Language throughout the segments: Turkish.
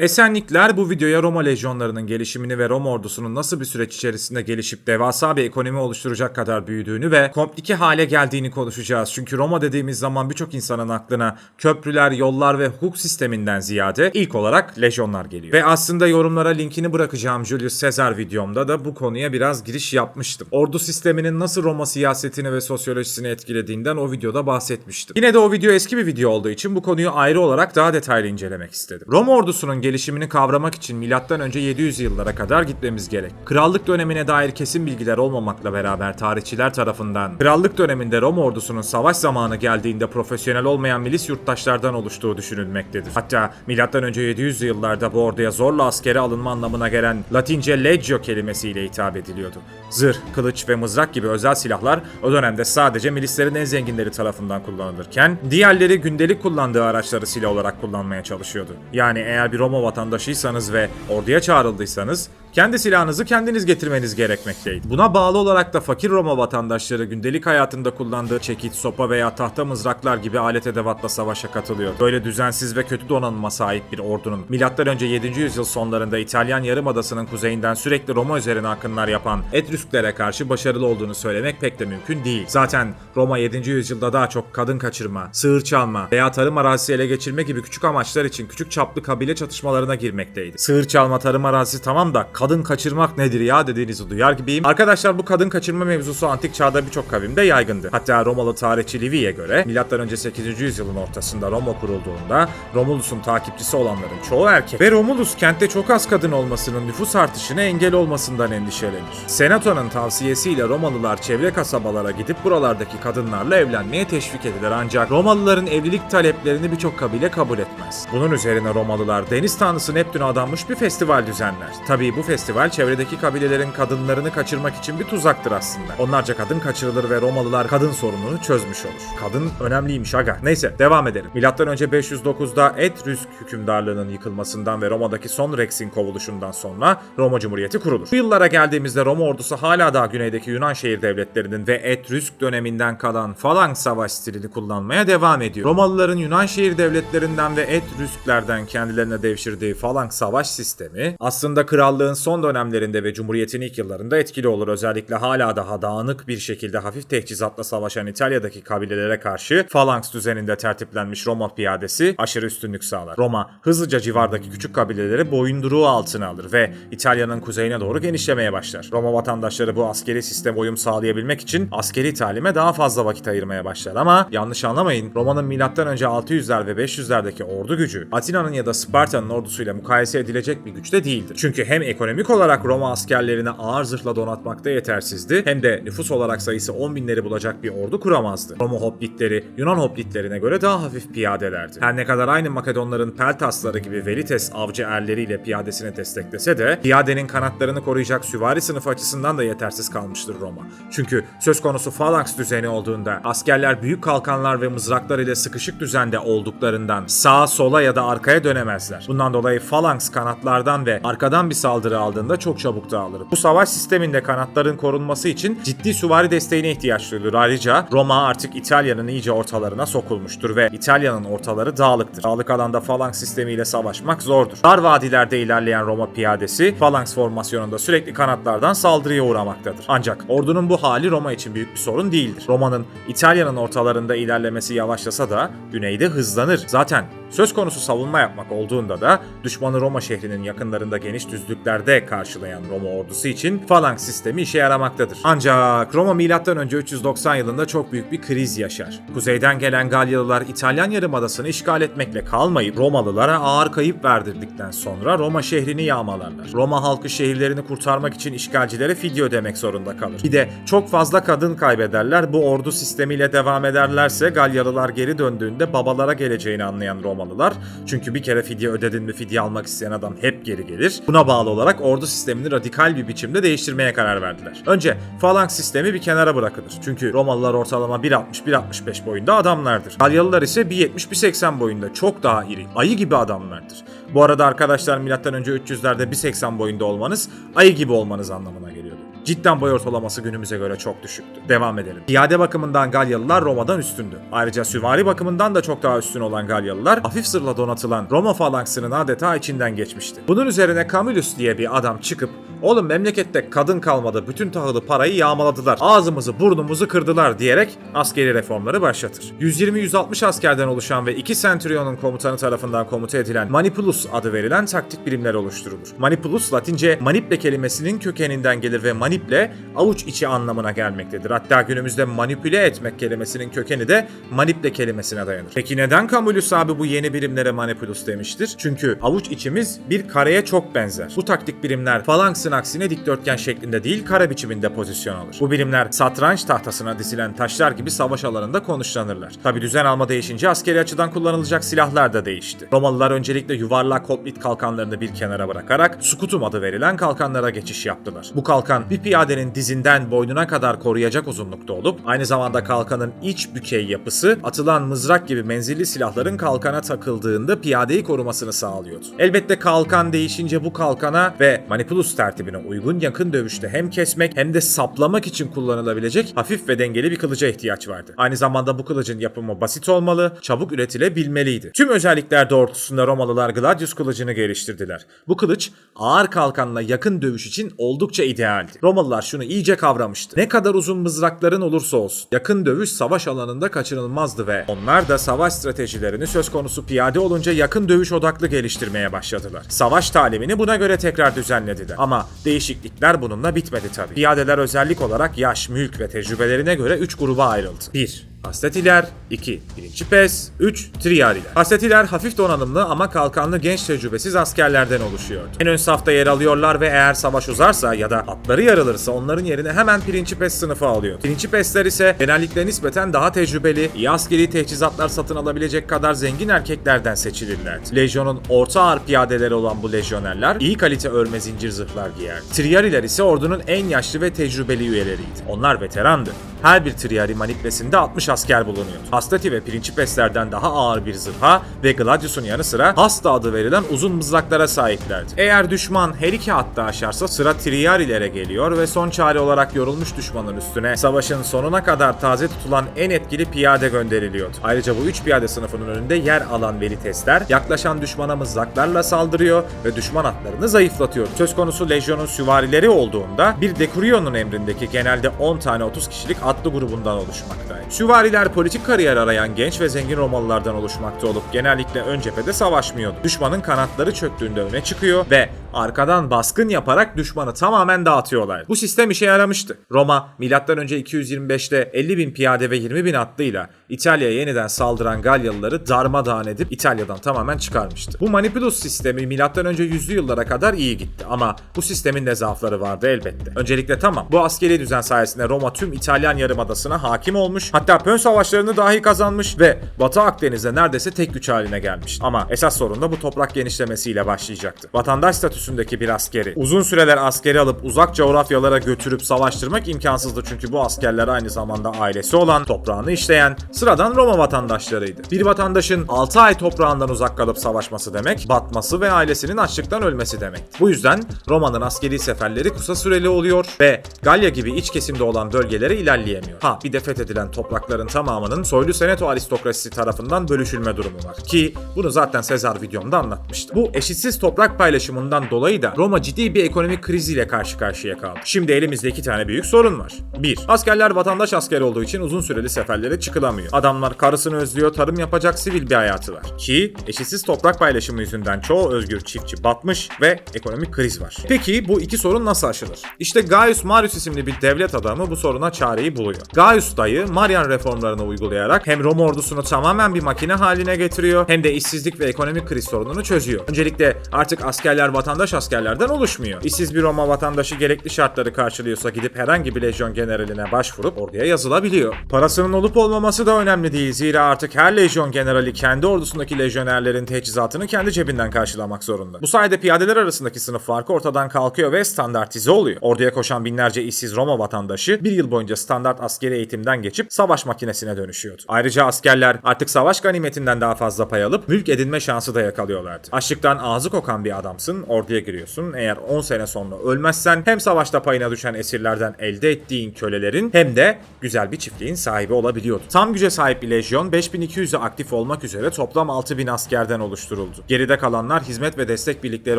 Esenlikler bu videoya Roma lejyonlarının gelişimini ve Roma ordusunun nasıl bir süreç içerisinde gelişip devasa bir ekonomi oluşturacak kadar büyüdüğünü ve komplike hale geldiğini konuşacağız. Çünkü Roma dediğimiz zaman birçok insanın aklına köprüler, yollar ve hukuk sisteminden ziyade ilk olarak lejyonlar geliyor. Ve aslında yorumlara linkini bırakacağım Julius Caesar videomda da bu konuya biraz giriş yapmıştım. Ordu sisteminin nasıl Roma siyasetini ve sosyolojisini etkilediğinden o videoda bahsetmiştim. Yine de o video eski bir video olduğu için bu konuyu ayrı olarak daha detaylı incelemek istedim. Roma ordusunun gelişimini kavramak için önce 700 yıllara kadar gitmemiz gerek. Krallık dönemine dair kesin bilgiler olmamakla beraber tarihçiler tarafından krallık döneminde Roma ordusunun savaş zamanı geldiğinde profesyonel olmayan milis yurttaşlardan oluştuğu düşünülmektedir. Hatta önce 700 yıllarda bu orduya zorla askere alınma anlamına gelen Latince legio kelimesiyle hitap ediliyordu. Zırh, kılıç ve mızrak gibi özel silahlar o dönemde sadece milislerin en zenginleri tarafından kullanılırken diğerleri gündelik kullandığı araçları silah olarak kullanmaya çalışıyordu. Yani eğer bir Roma vatandaşıysanız ve orduya çağrıldıysanız kendi silahınızı kendiniz getirmeniz gerekmekteydi. Buna bağlı olarak da fakir Roma vatandaşları gündelik hayatında kullandığı çekiç, sopa veya tahta mızraklar gibi alet edevatla savaşa katılıyor. Böyle düzensiz ve kötü donanıma sahip bir ordunun M.Ö. 7. yüzyıl sonlarında İtalyan Yarımadası'nın kuzeyinden sürekli Roma üzerine akınlar yapan Etrüsklere karşı başarılı olduğunu söylemek pek de mümkün değil. Zaten Roma 7. yüzyılda daha çok kadın kaçırma, sığır çalma veya tarım arazisi ele geçirme gibi küçük amaçlar için küçük çaplı kabile çatışmalarına girmekteydi. Sığır çalma, tarım arazisi tamam da kadın kaçırmak nedir ya dediğinizi duyar gibiyim. Arkadaşlar bu kadın kaçırma mevzusu antik çağda birçok kavimde yaygındı. Hatta Romalı tarihçi Livi'ye göre M.Ö. 8. yüzyılın ortasında Roma kurulduğunda Romulus'un takipçisi olanların çoğu erkek. Ve Romulus kentte çok az kadın olmasının nüfus artışına engel olmasından endişelenir. Senato'nun tavsiyesiyle Romalılar çevre kasabalara gidip buralardaki kadınlarla evlenmeye teşvik edilir ancak Romalıların evlilik taleplerini birçok kabile kabul etmez. Bunun üzerine Romalılar deniz tanrısı Neptün'e adanmış bir festival düzenler. Tabii bu festival çevredeki kabilelerin kadınlarını kaçırmak için bir tuzaktır aslında. Onlarca kadın kaçırılır ve Romalılar kadın sorununu çözmüş olur. Kadın önemliymiş aga. Neyse devam edelim. Milattan önce 509'da Etrüsk hükümdarlığının yıkılmasından ve Roma'daki son Rex'in kovuluşundan sonra Roma Cumhuriyeti kurulur. Bu yıllara geldiğimizde Roma ordusu hala daha güneydeki Yunan şehir devletlerinin ve Etrüsk döneminden kalan Falanks savaş stilini kullanmaya devam ediyor. Romalıların Yunan şehir devletlerinden ve Etrüsklerden kendilerine devşirdiği Falanks savaş sistemi aslında krallığın son dönemlerinde ve Cumhuriyet'in ilk yıllarında etkili olur. Özellikle hala daha dağınık bir şekilde hafif teçhizatla savaşan İtalya'daki kabilelere karşı Falanks düzeninde tertiplenmiş Roma piyadesi aşırı üstünlük sağlar. Roma hızlıca civardaki küçük kabileleri boyunduruğu altına alır ve İtalya'nın kuzeyine doğru genişlemeye başlar. Roma vatandaşları bu askeri sisteme uyum sağlayabilmek için askeri talime daha fazla vakit ayırmaya başlar ama yanlış anlamayın Roma'nın önce 600'ler ve 500'lerdeki ordu gücü Atina'nın ya da Sparta'nın ordusuyla mukayese edilecek bir güçte değildir. Çünkü hem ekonomik olarak Roma askerlerini ağır zırhla donatmakta yetersizdi hem de nüfus olarak sayısı 10 binleri bulacak bir ordu kuramazdı. Roma hoplitleri Yunan hoplitlerine göre daha hafif piyadelerdi. Her ne kadar aynı Makedonların Peltasları gibi Velites avcı erleriyle piyadesini desteklese de piyadenin kanatlarını koruyacak süvari sınıfı açısından da yetersiz kalmıştır Roma. Çünkü söz konusu falanks düzeni olduğunda askerler büyük kalkanlar ve mızraklar ile sıkışık düzende olduklarından sağa sola ya da arkaya dönemezler. Bundan dolayı falanks kanatlardan ve arkadan bir saldırı aldığında çok çabuk dağılır. Bu savaş sisteminde kanatların korunması için ciddi süvari desteğine ihtiyaç duyulur. Ayrıca Roma artık İtalya'nın iyice ortalarına sokulmuştur ve İtalya'nın ortaları dağlıktır. Dağlık alanda falanks sistemiyle savaşmak zordur. Dar vadilerde ilerleyen Roma piyadesi falanks formasyonunda sürekli kanatlardan saldırıya uğramaktadır. Ancak ordunun bu hali Roma için büyük bir sorun değildir. Roma'nın İtalya'nın ortalarında ilerlemesi yavaşlasa da güneyde hızlanır. Zaten söz konusu savunma yapmak olduğunda da düşmanı Roma şehrinin yakınlarında geniş düzlüklerde karşılayan Roma ordusu için falanks sistemi işe yaramaktadır. Ancak Roma M.Ö. 390 yılında çok büyük bir kriz yaşar. Kuzeyden gelen Galyalılar İtalyan Yarımadası'nı işgal etmekle kalmayıp Romalılara ağır kayıp verdirdikten sonra Roma şehrini yağmalarlar. Roma halkı şehirlerini kurtarmak için işgalcilere fidye ödemek zorunda kalır. Bir de çok fazla kadın kaybederler. Bu ordu sistemiyle devam ederlerse Galyalılar geri döndüğünde babalara geleceğini anlayan Romalılar çünkü bir kere fidye ödedin mi fidye almak isteyen adam hep geri gelir. Buna bağlı olarak ordu sistemini radikal bir biçimde değiştirmeye karar verdiler. Önce falanks sistemi bir kenara bırakılır. Çünkü Romalılar ortalama 1.60-1.65 boyunda adamlardır. Galyalılar ise 1.70-1.80 boyunda çok daha iri, ayı gibi adamlardır. Bu arada arkadaşlar M.Ö. 300'lerde 1.80 boyunda olmanız ayı gibi olmanız anlamına geliyordu. Cidden boy ortalaması günümüze göre çok düşüktü. Devam edelim. Piyade bakımından Galyalılar Roma'dan üstündü. Ayrıca süvari bakımından da çok daha üstün olan Galyalılar hafif zırhla donatılan Roma falanksının adeta içinden geçmişti. Bunun üzerine Camillus diye bir adam çıkıp Oğlum memlekette kadın kalmadı. Bütün tahılı parayı yağmaladılar. Ağzımızı burnumuzu kırdılar diyerek askeri reformları başlatır. 120-160 askerden oluşan ve 2 Centurion'un komutanı tarafından komuta edilen Manipulus adı verilen taktik birimler oluşturulur. Manipulus Latince maniple kelimesinin kökeninden gelir ve maniple avuç içi anlamına gelmektedir. Hatta günümüzde manipüle etmek kelimesinin kökeni de maniple kelimesine dayanır. Peki neden Camillus abi bu yeni birimlere Manipulus demiştir? Çünkü avuç içimiz bir kareye çok benzer. Bu taktik birimler falanksın aksine dikdörtgen şeklinde değil kare biçiminde pozisyon alır. Bu birimler satranç tahtasına dizilen taşlar gibi savaş alanında konuşlanırlar. Tabi düzen alma değişince askeri açıdan kullanılacak silahlar da değişti. Romalılar öncelikle yuvarlak koplit kalkanlarını bir kenara bırakarak skutum adı verilen kalkanlara geçiş yaptılar. Bu kalkan bir piyadenin dizinden boynuna kadar koruyacak uzunlukta olup aynı zamanda kalkanın iç bükey yapısı atılan mızrak gibi menzilli silahların kalkana takıldığında piyadeyi korumasını sağlıyordu. Elbette kalkan değişince bu kalkana ve Manipulus tertibine uygun yakın dövüşte hem kesmek hem de saplamak için kullanılabilecek hafif ve dengeli bir kılıca ihtiyaç vardı. Aynı zamanda bu kılıcın yapımı basit olmalı, çabuk üretilebilmeliydi. Tüm özellikler doğrultusunda Romalılar Gladius kılıcını geliştirdiler. Bu kılıç ağır kalkanla yakın dövüş için oldukça idealdi. Romalılar şunu iyice kavramıştı. Ne kadar uzun mızrakların olursa olsun yakın dövüş savaş alanında kaçınılmazdı ve onlar da savaş stratejilerini söz konusu piyade olunca yakın dövüş odaklı geliştirmeye başladılar. Savaş talimini buna göre tekrar düzenlediler. Ama değişiklikler bununla bitmedi tabii. Piyadeler özellik olarak yaş, mülk ve tecrübelerine göre 3 gruba ayrıldı. 1. Hasletiler 2. Birinci pes 3. Triyariler. Hasletiler hafif donanımlı ama kalkanlı genç tecrübesiz askerlerden oluşuyordu. En ön safta yer alıyorlar ve eğer savaş uzarsa ya da atları yarılırsa onların yerine hemen pirinci pes sınıfı alıyor. Pirinci pesler ise genellikle nispeten daha tecrübeli, iyi askeri teçhizatlar satın alabilecek kadar zengin erkeklerden seçilirlerdi. Lejyonun orta ağır piyadeleri olan bu lejyonerler iyi kalite örme zincir zırhlar giyerdi. Triyariler ise ordunun en yaşlı ve tecrübeli üyeleriydi. Onlar veterandı. Her bir triyari maniplesinde 60 asker bulunuyordu. Hastati ve Principeslerden daha ağır bir zırha ve Gladius'un yanı sıra Hasta adı verilen uzun mızraklara sahiplerdi. Eğer düşman her iki hatta aşarsa sıra Triyarilere geliyor ve son çare olarak yorulmuş düşmanın üstüne savaşın sonuna kadar taze tutulan en etkili piyade gönderiliyordu. Ayrıca bu üç piyade sınıfının önünde yer alan Velitesler yaklaşan düşmana mızraklarla saldırıyor ve düşman atlarını zayıflatıyor. Söz konusu lejyonun süvarileri olduğunda bir Decurion'un emrindeki genelde 10 tane 30 kişilik atlı grubundan oluşmaktaydı. Süvariler politik kariyer arayan genç ve zengin Romalılardan oluşmakta olup genellikle ön cephede savaşmıyordu. Düşmanın kanatları çöktüğünde öne çıkıyor ve arkadan baskın yaparak düşmanı tamamen dağıtıyorlar. Bu sistem işe yaramıştı. Roma M.Ö. 225'te 50 bin piyade ve 20 bin atlıyla İtalya'ya yeniden saldıran Galyalıları darmadağın edip İtalya'dan tamamen çıkarmıştı. Bu Manipulus sistemi M.Ö. yüzlü yıllara kadar iyi gitti ama bu sistemin de zaafları vardı elbette. Öncelikle tamam bu askeri düzen sayesinde Roma tüm İtalyan yarımadasına hakim olmuş hatta Pön savaşlarını dahi kazanmış ve Batı Akdeniz'de neredeyse tek güç haline gelmiş. Ama esas sorun da bu toprak genişlemesiyle başlayacaktı. Vatandaş statüsündeki bir askeri uzun süreler askeri alıp uzak coğrafyalara götürüp savaştırmak imkansızdı çünkü bu askerler aynı zamanda ailesi olan, toprağını işleyen sıradan Roma vatandaşlarıydı. Bir vatandaşın 6 ay toprağından uzak kalıp savaşması demek, batması ve ailesinin açlıktan ölmesi demek. Bu yüzden Roma'nın askeri seferleri kısa süreli oluyor ve Galya gibi iç kesimde olan bölgelere ilerleyemiyor. Ha bir de fethedilen toprakların tamamının soylu senato aristokrasisi tarafından bölüşülme durumu var. Ki bunu zaten Sezar videomda anlatmıştım. Bu eşitsiz toprak paylaşımından dolayı da Roma ciddi bir ekonomik kriziyle karşı karşıya kaldı. Şimdi elimizde iki tane büyük sorun var. 1. Askerler vatandaş askeri olduğu için uzun süreli seferlere çıkılamıyor. Adamlar karısını özlüyor, tarım yapacak sivil bir hayatı var. Ki eşitsiz toprak paylaşımı yüzünden çoğu özgür çiftçi batmış ve ekonomik kriz var. Peki bu iki sorun nasıl aşılır? İşte Gaius Marius isimli bir devlet adamı bu soruna çareyi buluyor. Gaius dayı Marian reformlarını uygulayarak hem Roma ordusunu tamamen bir makine haline getiriyor hem de işsizlik ve ekonomik kriz sorununu çözüyor. Öncelikle artık askerler vatandaş askerlerden oluşmuyor. İşsiz bir Roma vatandaşı gerekli şartları karşılıyorsa gidip herhangi bir lejyon generaline başvurup orduya yazılabiliyor. Parasının olup olmaması da önemli değil. Zira artık her lejyon generali kendi ordusundaki lejyonerlerin teçhizatını kendi cebinden karşılamak zorunda. Bu sayede piyadeler arasındaki sınıf farkı ortadan kalkıyor ve standartize oluyor. Orduya koşan binlerce işsiz Roma vatandaşı bir yıl boyunca standart askeri eğitimden geçip savaş makinesine dönüşüyordu. Ayrıca askerler artık savaş ganimetinden daha fazla pay alıp mülk edinme şansı da yakalıyorlardı. Açlıktan ağzı kokan bir adamsın, orduya orduya giriyorsun. Eğer 10 sene sonra ölmezsen hem savaşta payına düşen esirlerden elde ettiğin kölelerin hem de güzel bir çiftliğin sahibi olabiliyordu. Tam güce sahip bir lejyon 5200'e aktif olmak üzere toplam 6000 askerden oluşturuldu. Geride kalanlar hizmet ve destek birlikleri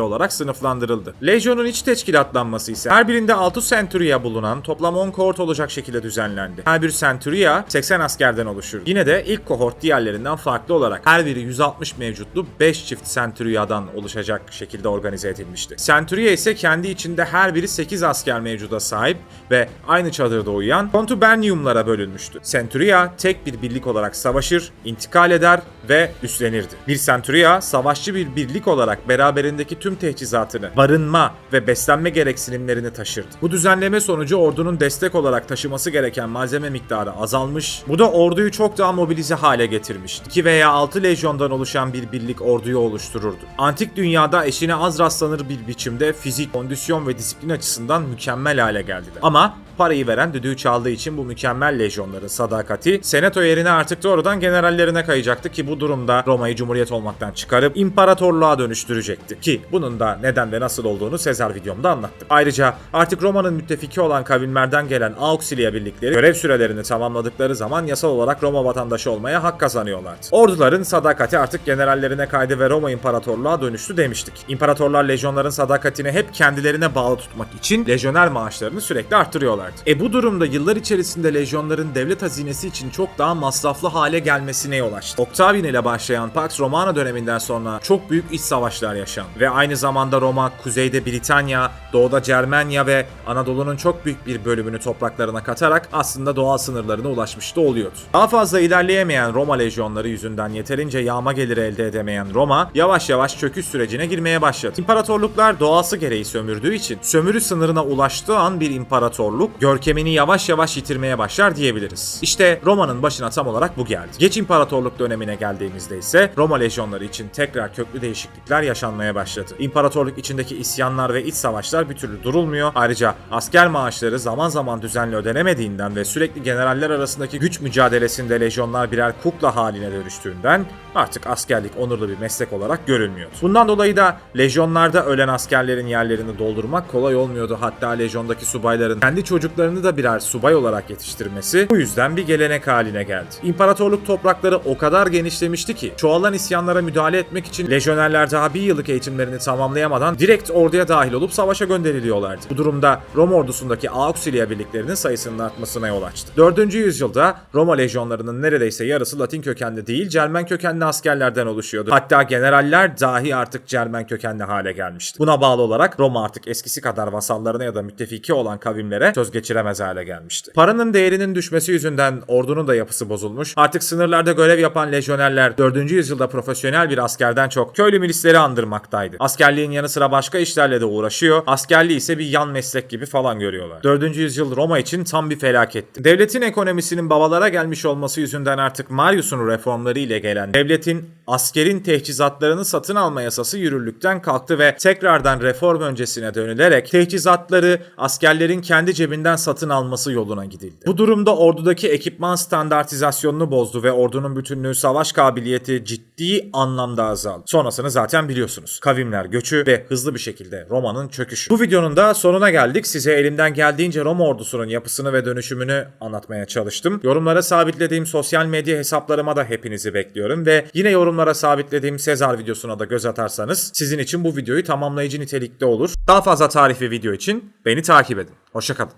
olarak sınıflandırıldı. Lejyonun iç teşkilatlanması ise her birinde 6 centuria bulunan toplam 10 kohort olacak şekilde düzenlendi. Her bir centuria 80 askerden oluşur. Yine de ilk kohort diğerlerinden farklı olarak her biri 160 mevcutlu 5 çift centuria'dan oluşacak şekilde organize edilmişti. Centuria ise kendi içinde her biri 8 asker mevcuda sahip ve aynı çadırda uyuyan contuberniumlara bölünmüştü. Centuria tek bir birlik olarak savaşır, intikal eder ve üstlenirdi. Bir Centuria savaşçı bir birlik olarak beraberindeki tüm teçhizatını, barınma ve beslenme gereksinimlerini taşırdı. Bu düzenleme sonucu ordunun destek olarak taşıması gereken malzeme miktarı azalmış, bu da orduyu çok daha mobilize hale getirmişti. 2 veya 6 lejyondan oluşan bir birlik orduyu oluştururdu. Antik dünyada eşine az rastlanır bir biçimde fizik, kondisyon ve disiplin açısından mükemmel hale geldiler. Ama parayı veren düdüğü çaldığı için bu mükemmel lejyonların sadakati senato yerine artık doğrudan generallerine kayacaktı ki bu durumda Roma'yı cumhuriyet olmaktan çıkarıp imparatorluğa dönüştürecekti. Ki bunun da neden ve nasıl olduğunu Sezar videomda anlattım. Ayrıca artık Roma'nın müttefiki olan kavimlerden gelen Auxilia birlikleri görev sürelerini tamamladıkları zaman yasal olarak Roma vatandaşı olmaya hak kazanıyorlardı. Orduların sadakati artık generallerine kaydı ve Roma imparatorluğa dönüştü demiştik. İmparatorlar lejyonların sadakatini hep kendilerine bağlı tutmak için lejyoner maaşlarını sürekli arttırıyorlardı. E bu durumda yıllar içerisinde lejyonların devlet hazinesi için çok daha masraflı hale gelmesine yol açtı. Octavian ile başlayan Pax Romana döneminden sonra çok büyük iç savaşlar yaşandı. Ve aynı zamanda Roma, kuzeyde Britanya, doğuda Cermenya ve Anadolu'nun çok büyük bir bölümünü topraklarına katarak aslında doğal sınırlarına ulaşmış da oluyordu. Daha fazla ilerleyemeyen Roma lejyonları yüzünden yeterince yağma geliri elde edemeyen Roma yavaş yavaş çöküş sürecine girmeye başladı. İmparatorluklar doğası gereği sömürdüğü için sömürü sınırına ulaştığı an bir imparatorluk görkemini yavaş yavaş yitirmeye başlar diyebiliriz. İşte Roma'nın başına tam olarak bu geldi. Geç imparatorluk dönemine geldiğimizde ise Roma lejyonları için tekrar köklü değişiklikler yaşanmaya başladı. İmparatorluk içindeki isyanlar ve iç savaşlar bir türlü durulmuyor. Ayrıca asker maaşları zaman zaman düzenli ödenemediğinden ve sürekli generaller arasındaki güç mücadelesinde lejyonlar birer kukla haline dönüştüğünden artık askerlik onurlu bir meslek olarak görülmüyordu. Bundan dolayı da lejyonlarda ölen askerlerin yerlerini doldurmak kolay olmuyordu. Hatta lejyondaki subayların kendi çocuklarını da birer subay olarak yetiştirmesi bu yüzden bir gelenek haline geldi. İmparatorluk toprakları o kadar genişlemişti ki çoğalan isyanlara müdahale etmek için lejyonerler daha bir yıllık eğitimlerini tamamlayamadan direkt orduya dahil olup savaşa gönderiliyorlardı. Bu durumda Roma ordusundaki Auxilia birliklerinin sayısının artmasına yol açtı. 4. yüzyılda Roma lejyonlarının neredeyse yarısı Latin kökenli değil Cermen kökenli askerlerden oluşuyordu. Hatta generaller dahi artık Cermen kökenli hale gelmişti. Buna bağlı olarak Roma artık eskisi kadar vasallarına ya da müttefiki olan kavimlere söz geçiremez hale gelmişti. Paranın değerinin düşmesi yüzünden ordunun da yapısı bozulmuş. Artık sınırlarda görev yapan lejyonerler 4. yüzyılda profesyonel bir askerden çok köylü milisleri andırmaktaydı. Askerliğin yanı sıra başka işlerle de uğraşıyor. Askerliği ise bir yan meslek gibi falan görüyorlar. 4. yüzyıl Roma için tam bir felaketti. Devletin ekonomisinin babalara gelmiş olması yüzünden artık Marius'un reformları ile gelen devletin askerin teçhizatlarını satın alma yasası yürürlükten kalktı ve tekrardan reform öncesine dönülerek teçhizatları askerlerin kendi cebinden satın alması yoluna gidildi. Bu durumda ordudaki ekipman standartizasyonunu bozdu ve ordunun bütünlüğü savaş kabiliyeti ciddi anlamda azaldı. Sonrasını zaten biliyorsunuz. Kavimler göçü ve hızlı bir şekilde Roma'nın çöküşü. Bu videonun da sonuna geldik. Size elimden geldiğince Roma ordusunun yapısını ve dönüşümünü anlatmaya çalıştım. Yorumlara sabitlediğim sosyal medya hesaplarıma da hepinizi bekliyorum yine yorumlara sabitlediğim Sezar videosuna da göz atarsanız sizin için bu videoyu tamamlayıcı nitelikte olur. Daha fazla tarih ve video için beni takip edin. Hoşçakalın.